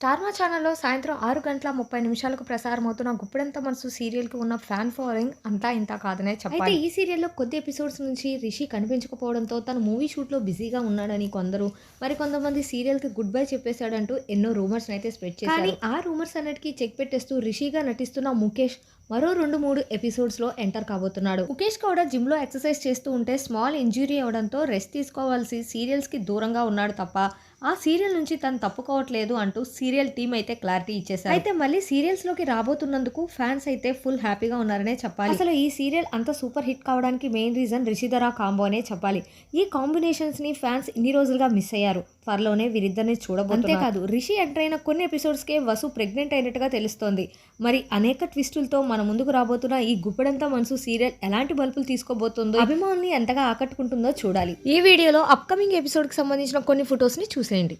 Star మా ఛానల్లో సాయంత్రం ఆరు గంటల ముప్పై నిమిషాలకు ప్రసారమవుతున్న గుప్పెడంత మనసు సీరియల్కి ఉన్న ఫ్యాన్ ఫాలోయింగ్ అంతా ఇంత కాదనే చెప్పాలి. అయితే ఈ సీరియల్లో కొద్ది ఎపిసోడ్స్ నుంచి రిషి కనిపించకపోవడంతో తను మూవీ షూట్లో బిజీగా ఉన్నాడని కొందరు మరి కొంతమంది సీరియల్కి గుడ్ బై చెప్పేశాడంటూ ఎన్నో రూమర్స్ అయితే స్ప్రెడ్ చేశారు. కానీ ఆ రూమర్స్ అన్నిటికీ చెక్ పెట్టేస్తూ రిషిగా నటిస్తున్న ముఖేష్ మరో రెండు మూడు ఎపిసోడ్స్లో ఎంటర్ కాబోతున్నాడు. ముఖేష్ కూడా జిమ్లో ఎక్సర్సైజ్ చేస్తూ ఉంటే స్మాల్ ఇంజురీ అవడంతో రెస్ట్ తీసుకోవాల్సి సీరియల్స్కి దూరంగా ఉన్నాడు తప్ప ఆ సీరియల్ నుంచి తను తప్పుకోవట్లేదు అంటూ సీరియల్ టీం అయితే క్లారిటీ ఇచ్చేసారు అయితే మళ్ళీ సీరియల్స్లోకి రాబోతున్నందుకు ఫ్యాన్స్ అయితే ఫుల్ హ్యాపీగా ఉన్నారనే చెప్పాలి. అసలు ఈ సీరియల్ అంత సూపర్ హిట్ కావడానికి మెయిన్ రీజన్ రిషిధర కాంబో అనే చెప్పాలి. ఈ కాంబినేషన్స్ని ఫ్యాన్స్ ఇన్ని రోజులుగా మిస్ అయ్యారు. త్వరలోనే వీరిద్దరిని చూడబోతున్నారు అంతేకాదు రిషి ఎంటర్ అయిన కొన్ని ఎపిసోడ్స్కే వసు ప్రెగ్నెంట్ అయినట్టుగా తెలుస్తోంది. మరి అనేక ట్విస్టులతో మన ముందుకు రాబోతున్న ఈ గుప్పెడంతా మనసు సీరియల్ ఎలాంటి మలుపులు తీసుకోబోతుందో అభిమానుల్ని ఎంతగా ఆకట్టుకుంటుందో చూడాలి. ఈ వీడియోలో అప్కమింగ్ ఎపిసోడ్కి సంబంధించిన కొన్ని ఫొటోస్ని చూసేయండి